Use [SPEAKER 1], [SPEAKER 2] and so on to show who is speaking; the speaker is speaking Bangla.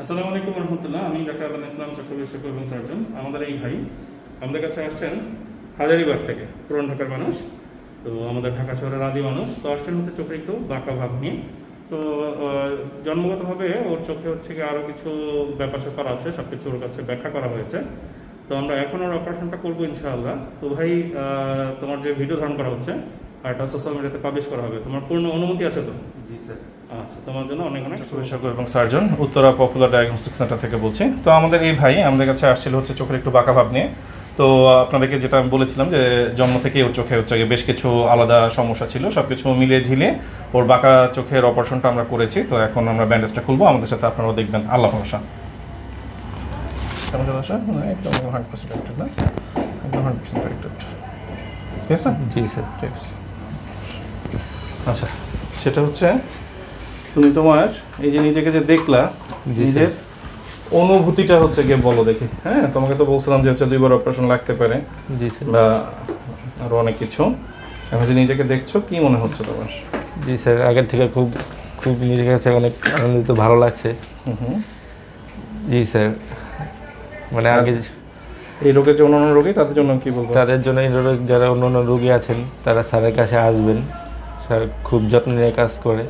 [SPEAKER 1] আসসালামু আলাইকুম রহমতুল্লাহ, আমি ডাক্তার আদান ইসলাম চক্র বিশেষজ্ঞ এবং সার্জন, আমাদের এই ভাই। আমাদের কাছে আসছেন হাজারিবাগ থেকে, পুরন ঢাকার মানুষ। তো আমাদের ঢাকা শহরের আদি মানুষ। তো আসছেন হচ্ছে চোখে একটু বাঁকা ভাব নিয়ে। তো জন্মগতভাবে ওর চোখে হচ্ছে কি আরও কিছু ব্যাপার স্যাপার আছে সব কিছু ওর কাছে ব্যাখ্যা করা হয়েছে। তো আমরা এখন ওর অপারেশনটা করব ইনশাআল্লাহ। তো ভাই তোমার যে ভিডিও ধারণ করা হচ্ছে আর এটা সোশ্যাল মিডিয়াতে পাবলিশ করা হবে। তোমার পূর্ণ অনুমতি আছে তো?
[SPEAKER 2] জি স্যার।
[SPEAKER 1] আচ্ছা তোমার জন্য অনেক অনেক
[SPEAKER 3] বিশেষজ্ঞ এবং surgeon Uttara popular diagnostic centre থেকে বলছি। তো আমাদের এই ভাই আমাদের কাছে আসছিল হচ্ছে চোখের একটু বাঁকা ভাব নিয়ে। তো আপনাদেরকে যেটা আমি বলেছিলাম যে জন্ম থেকেই ওর চোখে হচ্ছে বেশ কিছু আলাদা সমস্যা ছিল সব কিছু মিলিয়ে ঝিলিয়ে ওর বাঁকা চোখের অপারেশনটা আমরা করেছি। তো এখন আমরা ব্যান্ডেজটা খুলবো আমাদের সাথে আপনারাও দেখবেন। আল্লাহ ভরসা কেমন চলে একদম হান্ড্রেড পার্সেন্ট না? একদম হান্ড্রেড পার্সেন্ট ঠিক আছে?
[SPEAKER 2] জি স্যার।
[SPEAKER 3] ঠিক আছে। আচ্ছা সেটা হচ্ছে তুমি তোমার এই যে নিজেকে যে দেখলা নিজের অনুভূতিটা হচ্ছে গিয়ে বলো দেখি। হ্যাঁ তোমাকে তো বলছিলাম যে হচ্ছে দুইবার অপারেশন লাগতে পারে
[SPEAKER 2] জি স্যার।
[SPEAKER 3] বা আরও অনেক কিছু। এখন যে নিজেকে দেখছ কি মনে হচ্ছে তোমার?
[SPEAKER 2] জি স্যার আগের থেকে খুব খুব নিজের কাছে অনেক আনন্দিত ভালো লাগছে। জি স্যার মানে আগে
[SPEAKER 3] এই রোগের যে অন্যান্য রোগী তাদের জন্য কি বলব?
[SPEAKER 2] তাদের জন্য এই রোগ যারা অন্য অন্য রোগী আছেন তারা স্যারের কাছে আসবেন। স্যার খুব যত্ন নিয়ে কাজ করে।